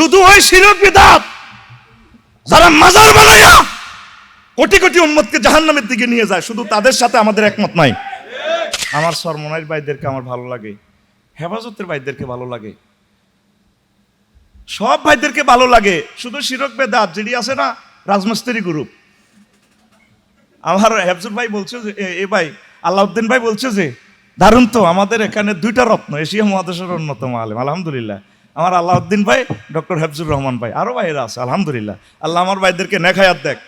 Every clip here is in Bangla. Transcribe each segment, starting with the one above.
শুধু ওই শিরক বিদাত যারা মাজার বানায়া কোটি কোটি উম্মতকে জাহান্নামের দিকে নিয়ে যায়, শুধু তাদের সাথে আমাদের একমত নাই। আমার সরমনাইর ভাইদেরকে আমার ভালো লাগে, হেফাজতের ভাইদেরকে ভালো লাগে। সব ভাইদেরকে ভালো লাগে, শুধু শিরক বেদাত যেটি আছে না, রাজমিস্ত্রি গ্রুপ আমার হেফজুর ভাই বলছে যে, এ- এ ভাই, আলাউদ্দিন ভাই বলছে যে, দারুণ তো, আমাদের এখানে দুইটা রত্ন, এশিয়া মহাদেশের অন্যতম আলেম, আলহামদুলিল্লাহ। আমার আলাউদ্দিন ভাই, ডক্টর হেফজুর রহমান ভাই, আরও ভাইয়েরা আছে, আলহামদুলিল্লাহ। আল্লাহ আমার ভাইদেরকে নেখায়াত দেখ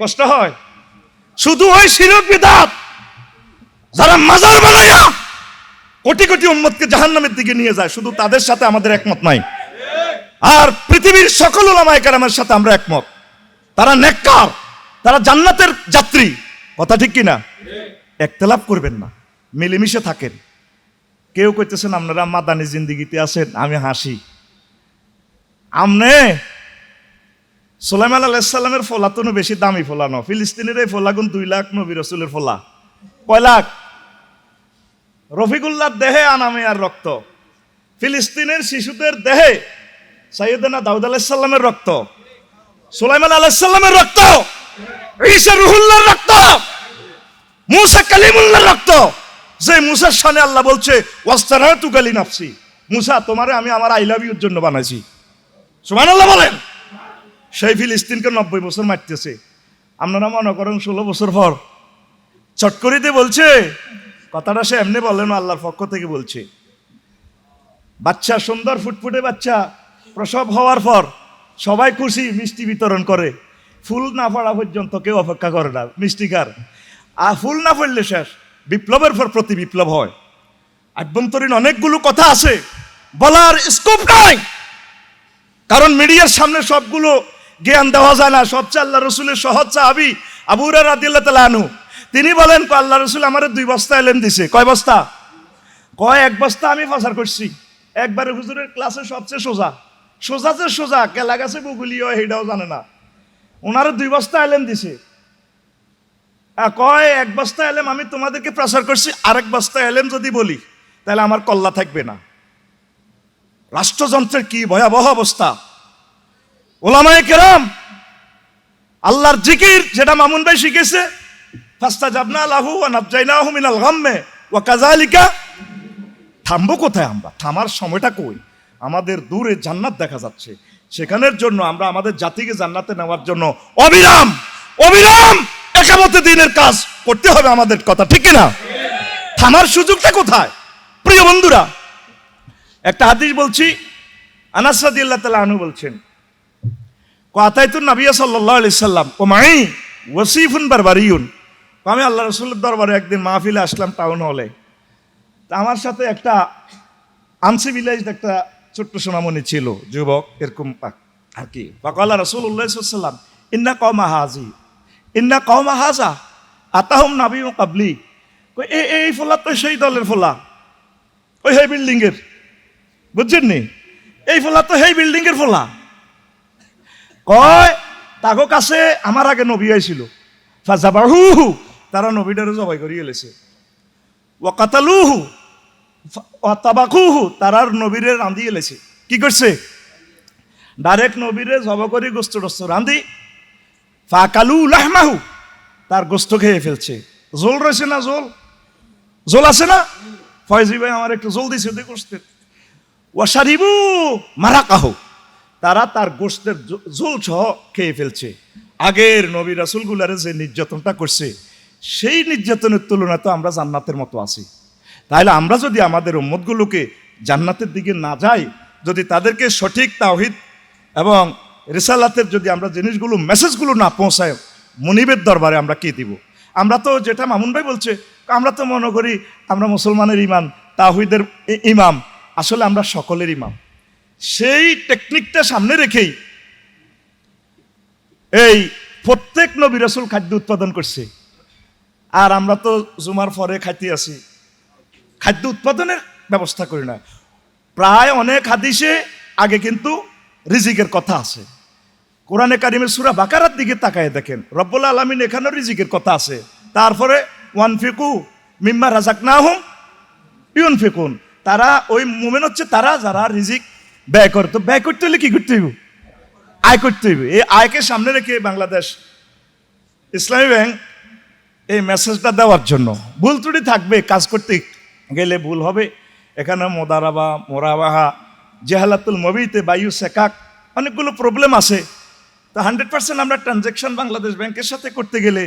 কষ্ট হয়? শুধু ওই শিরক বিদাত। যারা মাজার বানায়া কোটি কোটি উম্মতকে জাহান্নামের দিকে নিয়ে যায়, শুধু তাদের সাথে আমাদের একমত নাই। আর পৃথিবীর সকল ওলামায়ে কেরামের সাথে আমরা একমত। তারা নেককার, তারা জান্নাতের যাত্রী। কথা ঠিক কিনা? একতলাপ করবেন না। মিলেমিশে থাকেন। কেউ কইতেছেন, আপনারা মাদানি জিন্দিগিতে আছেন, আমি হাসি। আমনে সোলাইমান আলাইসাল্লামের ফোলা তো বেশি দামি ফোলা ন, ফিলিস্তিনের এই ফোলা গুণ দুই লাখ নবী রসুলের ফোলা। কয় লাখ? রফিকুল্লাহ দেহে আনামে আর রক্ত। ফিলিস্তিনের শিশুদের দেহে সাইয়েদনা দাউদ আলাইসাল্লামের রক্ত। সুলাইমান আলাইসাল্লামের রক্ত। ঈসা রুহুল্লাহর রক্ত। মুসা কালিমুল্লার রক্ত। যে মুসার সামনে আল্লাহ বলছে মুসা, তোমারে আমি আমার আই লাভ ইউর জন্য বানাইছি। সুমান আল্লাহ বলেন। সেই ফিলিস্তিনকে নব্বই বছর মারতেছে। আপনারা মনে করেন ষোলো বছর পর চট করে দিয়ে বলছে, কথাটা সে এমনি বলেন আল্লাহর পক্ষ থেকে বলছে। বাচ্চা, সুন্দর ফুটফুটে বাচ্চা, প্রসব হওয়ার পর সবাই খুশি মিষ্টি বিতরণ করে। ফুল না পড়া পর্যন্ত কেউ অপেক্ষা করে না, মিষ্টি খার। আর ফুল না পড়লে শেষ। বিপ্লবের পর প্রতি বিপ্লব হয়। আভ্যন্তরীণ অনেকগুলো কথা আছে, বলার স্কোপ নাই। কারণ মিডিয়ার সামনে সবগুলো জ্ঞান দেওয়া যায় না। সবচেয়ে আল্লাহ রসুলের সহজ চাহাবি আবুরা রাদিল্লা তালা আনু তিনি বলেন আল্লাহ রসুল আমার দুই বস্তা এলেন দিছে। কয় বস্তা? কয়, এক বস্তা আমি প্রচার করছি। একবারে হুজুরের ক্লাসে সবচেয়ে সোজা। সোজা যে সোজা, কেলা গাছে বুগুলি হয়, সেটাও জানে না। ওনারও দুই বস্তা এলেন দিছে। কয়, এক বস্তা এলেম, আমি তোমাদেরকে প্রচার করছি, আরেক বস্তা এলেম যদি বলি, তাহলে আমার কল্লা থাকবে না। রাষ্ট্রযন্ত্রের কি ভয়াবহ অবস্থা? ওলামায়ে কেরাম, আল্লাহর জিকির, যেটা মামুন ভাই শিখেছে ফাস্তা জাবনা লাহু ওয়া নাবজাইনাহু মিনাল গাম্মে, ওয়া কাযালিকা, থামবো কোথায় আমরা? থামার সময়টা কই? আমাদের দূরে জান্নাত দেখা যাচ্ছে। সেখানের জন্য আমরা আমাদের জাতিকে জান্নাতে নেওয়ার জন্য অবিরাম অবিরাম একামতে দিনের কাজ করতে হবে আমাদের কথা, ঠিক না থামার সুযোগটা কোথায়? প্রিয় বন্ধুরা, একটা হাদিস বলছি, আনাস রাদিয়াল্লাহু তাআলা আনহু বলছেন কথাইতুন নবিয়া সাল্লাল্লাহু আলাইহি সাল্লাম, ও মাই, ওয়াসিফুন বারবারিয়ুন। আমি আল্লাহ রাসূলের দরবারে একদিন মাহফিলে আসলাম টাউন হলে। তা আমার সাথে একটা আনসিভিলাইজড একটা ছোট্ট সোনামণি ছিল, যুবক, এরকম আর কি। ফাকাল্লা রসুল্লাহ সাল্লাম, ইন্না কমা হাজি। ইন্না কমা হাজা আতাহম নাবি কাবলি কই, এই এই ফোলা তো সেই দলের ফোলা ওই সেই বিল্ডিং এর বুঝছেন নি এই ফোলা তো সেই বিল্ডিং এর ফোলা কয় তাগো কাছে আমার আগে নবী আইছিল ফাজাবাহু তারা নবীটারে জবাই করিয়ে এলেছে ওয়াকাতালুহু তাবাকুহু তারার নবীরে রান্ধি এলেছে কি করছে ডাইরেক্ট নবীরে জব করি গোস্ত টোস্ত রান্ধি ফাকালু লাহমাহু। তার গোস্ত খেয়ে ফেলছে। জোল রয়েছে না জোল জোল আছে না? ফয়জি ভাই আমার একটু জোল দিছে ওদের গোস্তের ওয়াশারিবু মারাকাহু। তারা তার গোস্তের জোল সহ খেয়ে ফেলছে। আগের নবী রাসুলগুলারে যে নির্যাতনটা করছে, সেই নির্যাতনের তুলনায় তো আমরা জান্নাতের মতো আছি। তাহলে আমরা যদি আমাদের উম্মতগুলোকে জান্নাতের দিকে না যাই, যদি তাদেরকে সঠিক তাওহিদ এবং রেসালাতের যদি আমরা জিনিসগুলো মেসেজগুলো না পৌঁছায়, মনিবের দরবারে আমরা কি দিব? আমরা তো যেটা মামুন ভাই বলছে, আমরা তো মনে করি আমরা মুসলমানের ইমাম তাহিদের ইমাম, আসলে আমরা সকলের ইমাম। সেই টেকনিকটা সামনে রেখেই এই প্রত্যেক নবী রাসূল খাদ্য উৎপাদন করছে। আর আমরা তো জুমার পরে খাইতে আছি খাদ্য উৎপাদনের ব্যবস্থা করি না। প্রায় অনেক হাদিসে আগে কিন্তু রিজিকের কথা আছে। কোরআনে কারিমের সুরা বাকারার দিকে তাকায় দেখেন। রব্বুল আলমিন এখানেও রিজিকের কথা আছে। তারপরে ওয়ান ফিকু মিম্মা রাজাক না হুম ইউন ফিকুন তারা, ওই মুমেন হচ্ছে তারা যারা রিজিক ব্যয় করতো ব্যয় করতে হলে কি করতে হইব? আয় করতে হইব। এই আয়কে সামনে রেখে বাংলাদেশ ইসলামী ব্যাংক এই মেসেজটা দেওয়ার জন্য। ভুল ত্রুটি থাকবে, কাজ করতে গেলে ভুল হবে। এখানে মোদারাবা, মোরাবাহা, জেহালাতুল মবিতে, বায়ু, সেকাক, অনেকগুলো প্রবলেম আছে। তা হান্ড্রেড পার্সেন্ট আমরা ট্রানজ্যাকশন বাংলাদেশ ব্যাংকের সাথে করতে গেলে,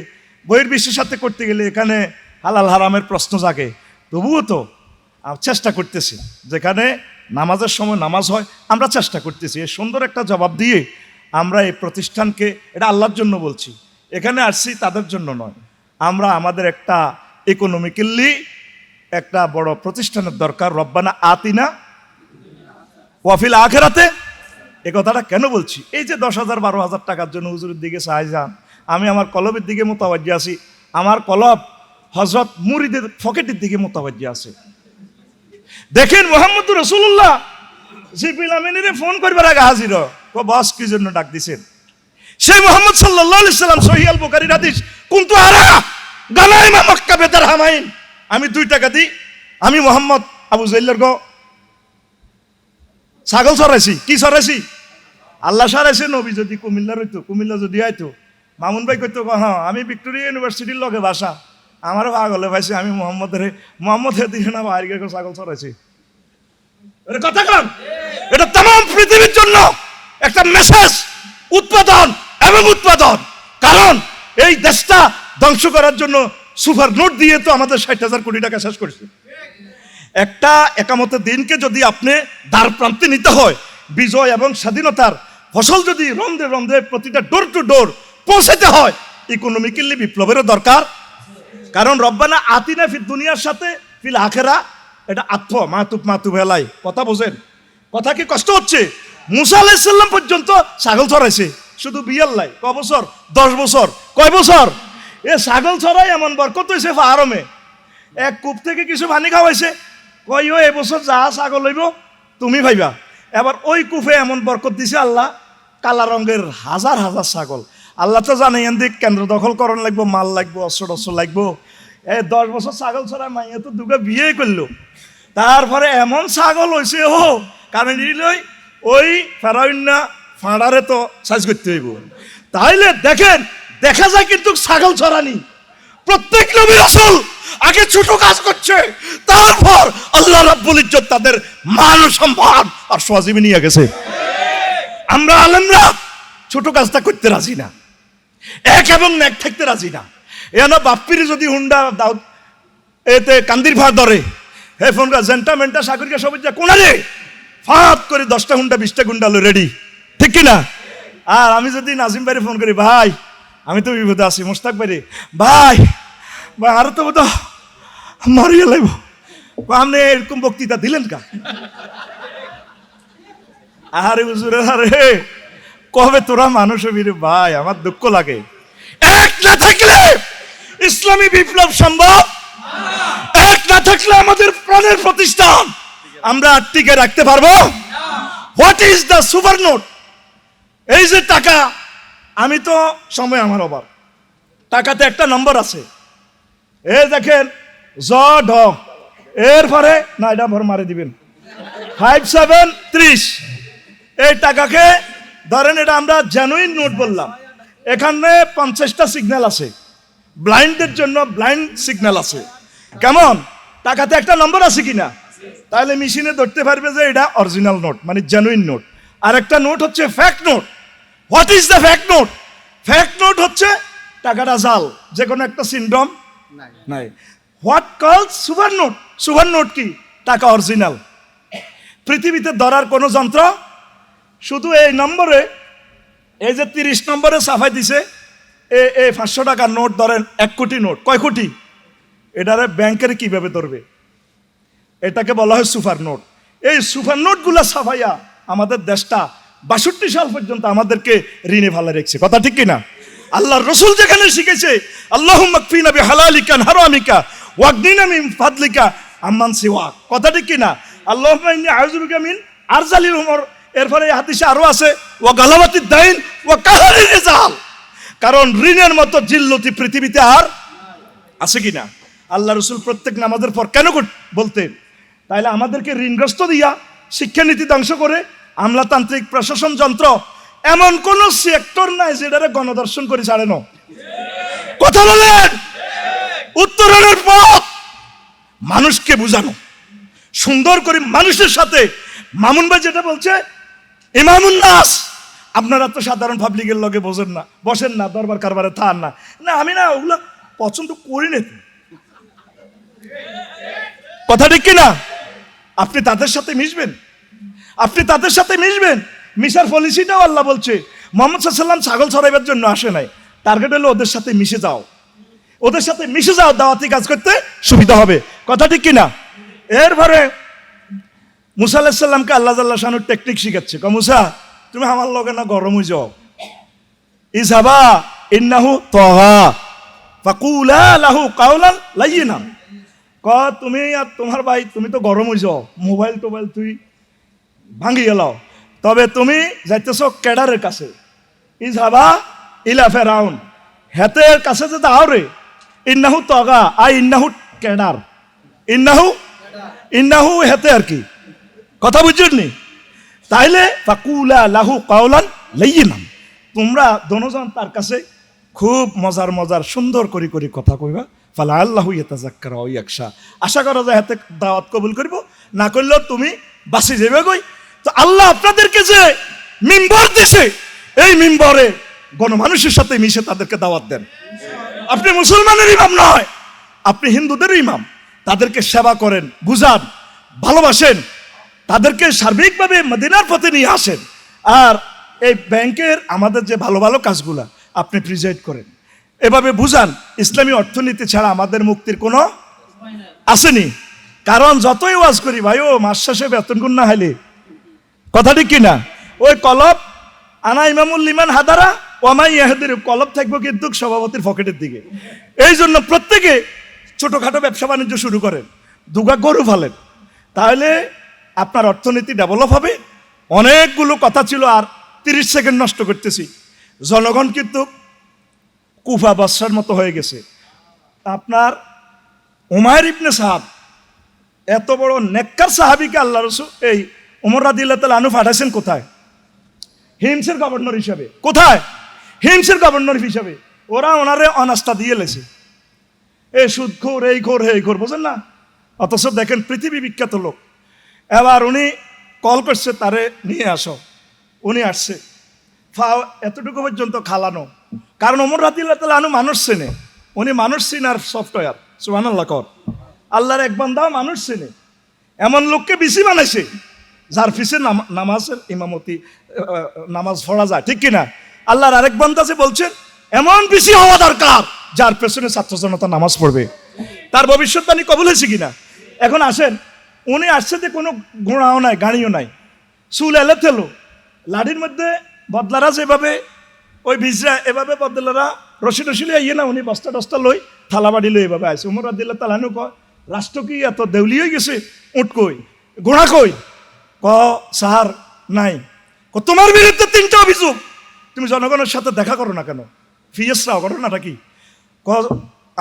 বহির্বিশ্বের সাথে করতে গেলে এখানে হালাল হারামের প্রশ্ন জাগে। তবুও তো চেষ্টা করতেছি, যেখানে নামাজের সময় নামাজ হয়, আমরা চেষ্টা করতেছি। এই সুন্দর একটা জবাব দিয়ে আমরা এই প্রতিষ্ঠানকে, এটা আল্লাহর জন্য বলছি, এখানে আসছি তাদের জন্য নয়। আমরা আমাদের একটা ইকোনমিক্যালি একটা বড় প্রতিষ্ঠানের দরকার, রব্বানা আতিনা ওয়াফিল আখেরাতে এ কথাটা কেন বলছি? এই যে দশ হাজার, বারো হাজার টাকার জন্য হুজুরের দিকে সাহায্য আমি আমার কলবের দিকে মোতাবাজ্য আছি, আমার কলব হজরত মুরিদের ফকেটের দিকে মোতাবাজ্য আছে। দেখেন মোহাম্মদ রসুল্লাহ জিপিল আমিনের ফোন করবার আগে হাজির বস কি জন্য ডাক দিছেন? সেই মোহাম্মদ আলাইহি সাল্লাম সহিয়াল বুখারীর হাদিস, কুনতু আরা গানাইমা মক্কা বেতার হামাইন আমি দুই টাকা দিই, আমি মোহাম্মদ আবু জাইল্লার গো ছাগল সরাইছি কি সরাইছি আল্লাহ সারাইছে নবী যদি কুমিল্লার হইতো, কুমিল্লা যদি আইতো। মামুন ভাই কইতো হ্যাঁ আমি ভিক্টোরিয়া ইউনিভার্সিটির লগে বাসা। আমারও পাগলে ভাইছে আমি মোহাম্মদের মোহাম্মদের দিকে না বাইরে গিয়ে ছাগল সরাইছি কথা কন এটা তাম পৃথিবীর জন্য একটা মেসেজ উৎপাদন এবং উৎপাদন। কারণ এই দেশটা ধ্বংস করার জন্য সুপার নোট দিয়ে তো আমাদের ষাট হাজার কোটি টাকা শেষ করেছে। একটা একামত দিনকে যদি আপনি দ্বার প্রান্তে নিতে হয়, বিজয় এবং স্বাধীনতার ফসল যদি রন্ধে রন্ধে প্রতিটা ডোর টু ডোর পৌঁছাতে হয় ইকোনমিক্যালি বিপ্লবেরও দরকার। কারণ রব্বানা আতিনা ফির দুনিয়ার সাথে ফিল আখেরা, এটা আত্ম মাতুব মাতুব হেলাই। কথা বোঝেন? কথা কি কষ্ট হচ্ছে? মুসা আলাইসাল্লাম পর্যন্ত ছাগল ছড়াইছে। শুধু বিয়াল্লাই ক বছর? দশ বছর। কয় বছর? এ ছাগল ছড়াই এমন বরকত হয়েছে ফাহারমে এক কূপ থেকে কিছু পানি খাওয়াইছে। ও এবছর যা ছাগল হইব, তুমি ভাইবা। এবার ওই কূপে এমন বরকত দিছে আল্লাহ, কালা রঙের হাজার হাজার ছাগল। আল্লাহ তো জানে এন দিক, কেন্দ্র দখল করণ লাগবো, মাল লাগবো, অস্ত্র টস্ত্র লাগবো। এ দশ বছর ছাগল ছড়া মাইয়া তো দুটো বিয়ে করল। তারপরে এমন ছাগল হয়েছে ও কারণ লই, ওই ফেরাউন্না ফাঁড়ারে তো সাইজ করতে হইব। তাইলে দেখেন, দেখা যায় কিন্তু ছাগল ছড়ানি। প্রত্যেক নবী রাসূল আগে ছোট কাজ করছে, তারপর আল্লাহ রাব্বুল ইজ্জত তাদের মান সম্মান আর সজীবে নিয়ে গেছে। আমরা আলেমরা ছোট কাজটা করতে রাজি না। এক এবং এক থাকতে রাজি না। এনা বাপ্পির যদি হুন্ডা দাও, এতে কান্দির ভাড় ধরে, হে ফোন জেন্টা মেন্টা সাগরিকা সবুজ যা কোনা রে ফাঁত করে দশটা হুন্ডা, বিশটা গুন্ডা রেডি। ঠিক কি না আর আমি যদি নাজিম ভাইরে ফোন করি, ভাই আমি তো বিপদে আছি মোস্তাক ভাইরে। ভাই ভাই, আর তো বোধ মারিয়ে লাগব আপনি এরকম বক্তৃতা দিলেন কা? আরে হুজুরে, আরে। কবে তোরা মানুষ হবি ভাই? আমার দুঃখ লাগে। এক না থাকলে ইসলামী বিপ্লব সম্ভব? এক না থাকলে আমাদের প্রাণের প্রতিষ্ঠান আমরা টিকে রাখতে পারব? What is the super note এই যে টাকা আমি তো, সময় আমার অভাব। টাকাতে একটা নম্বর আছে। এ দেখেন জ ঢ এরপরে না, এটা ভর মারে দিবেন। ফাইভ সেভেন ত্রিশ। এই টাকাকে, ধরেন এটা আমরা জেনুইন নোট বললাম। এখানে পঞ্চাশটা সিগন্যাল আছে। ব্লাইন্ডের জন্য ব্লাইন্ড সিগন্যাল আছে। কেমন? টাকাতে একটা নম্বর আছে কিনা? তাহলে মেশিনে ধরতে পারবে যে এটা অরিজিনাল নোট মানে জেনুইন নোট আর একটা নোট হচ্ছে fact note what is the fact note fact note হচ্ছে টাকাটা জাল যে কোনো একটা সিন্ড্রোম নাই। What call super note super note কি? টাকা অরিজিনাল পৃথিবীতে ধরার কোনো যন্ত্র? শুধু এই নম্বরে এই যে তিরিশ নম্বরে সাফাই দিছে এ এ পাঁচশো টাকার নোট ধরেন এক কোটি নোট কয় কোটি? এটারে ব্যাংকের কীভাবে ধরবে? এটাকে বলা হয় সুপার নোট এই সুপার নোটগুলো সাফাইয়া আমাদের দেশটা বাষট্টি সাল পর্যন্ত আমাদেরকে ঋণে ভালো রেখেছে। কথা ঠিক কিনা? আল্লাহর রসুল যেখানে শিখেছে আল্লাহ মকফিনা বি হালালিকা হারামিকা ওয়াকদিনা মিন ফাদলিকা, আম্মান সিওয়াক। কথা ঠিক কিনা? আল্লাহ আউযুবিকা মিন আরজালিল উমর। এরপরে এই হাদিসে আরও আছে ও গালাবাতি দাইন ও কাহারি রেজাল কারণ ঋণের মতো জিল্লতি পৃথিবীতে আর আছে কিনা? আল্লাহ রসুল প্রত্যেক নামাজের পর কেন বলতেন, তাইলে আমাদেরকে ঋণগ্রস্ত দিয়া শিক্ষানীতি ধ্বংস করে আমলাতান্ত্রিক প্রশাসন যন্ত্র, এমন কোন সেক্টর নাই যেটারে গণদর্শন করে ছাড়ে না। কথা বলেন? উত্তরণের পথ মানুষকে বুঝানো। সুন্দর করে মানুষের সাথে, মামুন ভাই যেটা বলছে ইমামুন নাস, আপনারা তো সাধারণ পাবলিকের লগে বসেন না বসেন না, দরবার কারবারে থান না। না, আমি না ওগুলো পছন্দ করি না। কথা ঠিক কিনা? আপনি তাদের সাথে মিশবেন? আপনি তাদের সাথে মিশবেন? মিশার পলিসিটাও আল্লাহ বলছে, মোহাম্মদ সাল্লাম ছাগল ছড়াইবার জন্য আসে নাই। টার্গেট হলো ওদের সাথে মিশে যাও। ওদের সাথে মিশে যাও, দাওয়াতি কাজ করতে সুবিধা হবে। কথা ঠিক কিনা? এরপরে মুসা আলাহিসাল্লামকে আল্লাহ আল্লাহ শানুর টেকনিক শিখাচ্ছে। ক মুসা, তুমি আমার লগে না গরম হয়ে যাও। ইসাবা ইন্নাহু তহা, ফাকুলা লাহু কাউলান লাইয়িনাম ক তুমি আর তোমার ভাই, তুমি তো গরম হয়ে যাও। মোবাইল টোবাইল তুই ভাঙি গেলাও তবে তুমি যাইতেছ ক্যাডারের কাছে। ইসাবা ইলা ফেরাউন হেতের কাছে যে দাও রে ইন্নাহু তগা, আই ইন্নাহু ক্যাডার। ইন্নাহু ইন্নাহু হেতে আর কি। কথা বুঝছেন তাইলে ফাকুলা লাহু কাউলান লাইয়িনাম তোমরা দনোজন তার কাছে খুব মজার মজার, সুন্দর করে করে কথা কইবা। ফালা আল্লাহ ইয়াতাজাক্কারা ওই একশা আশা করা যায় হাতে দাওয়াত কবুল করব। না করলেও তুমি বাসি যাবে কই? আল্লাহ আপনাদেরকে যে মিম্বর দিছে, এই মিম্বরে গণমানুষের সাথে মিশে তাদেরকে দাওয়াত দেন। আপনি মুসলমানের ইমাম নয়, আপনি হিন্দুদের ইমাম। তাদেরকে সেবা করেন, বুঝান, ভালোবাসেন। তাদেরকে সার্বিকভাবে মদিনার পথে নিয়ে আসেন। আর এই ব্যাংকের আমাদের যে ভালো ভালো কাজগুলা আপনি প্রিজাইড করেন। এভাবে বুঝান, ইসলামী অর্থনীতি ছাড়া আমাদের মুক্তির কোনো আসেনি। কারণ যতই ওয়াজ করি, ভাই, ও মাস শেষে বেতন গুণ না হাইলে কথা ঠিক কিনা? ওই কলব, আনা ইমামুল ইমান হাদারা ওমাই ইয়াহাদের, কলব থাকব কিন্তু সভাপতির পকেটের দিকে। এই জন্য প্রত্যেকে ছোটোখাটো ব্যবসা বাণিজ্য শুরু করেন, দুগা গরু ফালেন তাহলে আপনার অর্থনীতি ডেভেলপ হবে, অনেকগুলো কথা ছিল আর তিরিশ সেকেন্ড নষ্ট করতেছি। জনগণ কিন্তু কুফা বাদশার মতো হয়ে গেছে। আপনার উমায়ের ইবনে সাহাব, এত বড় নেককার সাহাবিকে আল্লাহ রসুল, এই উমর রাদিল্লাহ তালা আনু পাঠাইছেন কোথায়? হিমসের গভর্নর হিসাবে। কোথায়? হিমসের গভর্নর হিসাবে। ওরা ওনারে অনাস্থা দিয়ে লেছে। এ সুদ খোর, এই খোর এই খোর, বোঝেন না? অথচ দেখেন পৃথিবী বিখ্যাত লোক। এবার উনি কল করছে, তারে নিয়ে আসো। উনি আসছে। ফাও, এতটুকু পর্যন্ত খালানো। কারণ ওমর রাদিল্লাহ তালা আনু মানুষ চেনে। উনি মানুষ চিনার সফটওয়্যার। সুহান আল্লাহ কর। আল্লাহর এক বান্দাও মানুষ চেনে। এমন লোককে বেশি বানাইছে। যার নামা- নামাজের ইমামতি নামাজ পড়া যায়, ঠিক কিনা? আল্লাহর আরেক বান্দা যে বলছেন এমন বেশি হওয়া দরকার যার পেছনে ছাত্র জনতা নামাজ পড়বে তার ভবিষ্যৎবাণী কবুল হয়েছে কিনা? এখন আসেন, উনি আসছে যে কোনো ঘোড়াও নাই, গাড়িও নাই। চুল এলে থেলো। লাঠির মধ্যে বদলারা যেভাবে, ওই ভিজরা এভাবে বদলারা রসি টসি লই ইয়ে না, উনি বস্তা টস্তা লই, থালা বাড়ি লই এভাবে আছে উমর আদিল্লা তালানু কয়, রাষ্ট্র কি এত দেউলি হয়ে গেছে? উঠ কই। ঘোড়া কই? ক, সাহার, নাই। ক, তোমার বিরুদ্ধে তিনটা অভিযোগ। তুমি জনগণের সাথে দেখা করো না কেন? ফিয়েসরাও করো না কি ক,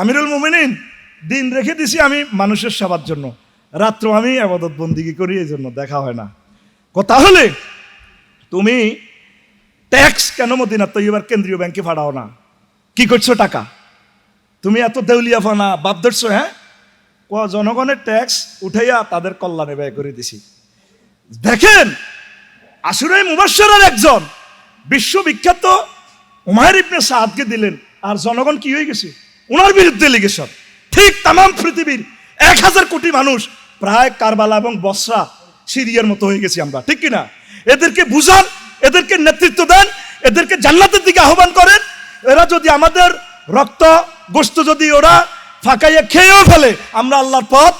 আমিরুল মুমিনিন, দিন রেখে দিছি আমি মানুষের সেবার জন্য। রাত্র আমি আবাদত বন্দিগি করি, এই জন্য দেখা হয় না। ক, তাহলে তুমি ট্যাক্স কেন মদিনা তো এবার কেন্দ্রীয় ব্যাংকে ফাড়াও না? কি করছ টাকা? তুমি এত দেউলিয়া ফানা, বাপ ধরছো হ্যাঁ? ক, জনগণের ট্যাক্স উঠাইয়া তাদের কল্যাণে ব্যয় করে দিছি। দেখেন আসুরাই মুবাসরের একজন বিশ্ববিখ্যাত উমায়ের ইবনে সাদকে দিলেন, আর জনগণ কি হয়ে গেছে? ওনার বিরুদ্ধে লিগেশন। ঠিক তাম পৃথিবীর এক হাজার কোটি মানুষ প্রায় কারবালা এবং বসরা সিরিয়ার মতো হয়ে গেছি আমরা, ঠিক কিনা? এদেরকে বুঝান, এদেরকে নেতৃত্ব দেন, এদেরকে জান্নাতের দিকে আহ্বান করেন। এরা যদি আমাদের রক্ত গোস্ত যদি ওরা ফাঁকাইয়া খেয়েও ফেলে, আমরা আল্লাহর পথ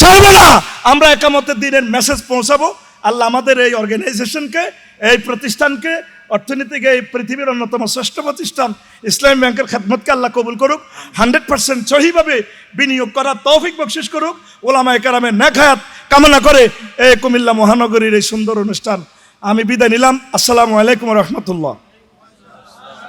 ছাড়বো না। আমরা একামতের দিনের মেসেজ পৌঁছাবো। আল্লাহ আমাদের এই অর্গানাইজেশনকে এই প্রতিষ্ঠানকে, অর্থনীতিক, এই পৃথিবীর অন্যতম শ্রেষ্ঠ প্রতিষ্ঠান, ইসলামী ব্যাংকের খেদমতকে আল্লাহ কবুল করুক, হান্ড্রেড পার্সেন্ট সহিভাবে বিনিয়োগ করার তৌফিক বকশিস করুক। ওলামায় কারামের নেখায়াত কামনা করে এই কুমিল্লা মহানগরীর এই সুন্দর অনুষ্ঠান আমি বিদায় নিলাম। আসসালামু আলাইকুম রহমতুল্লাহ।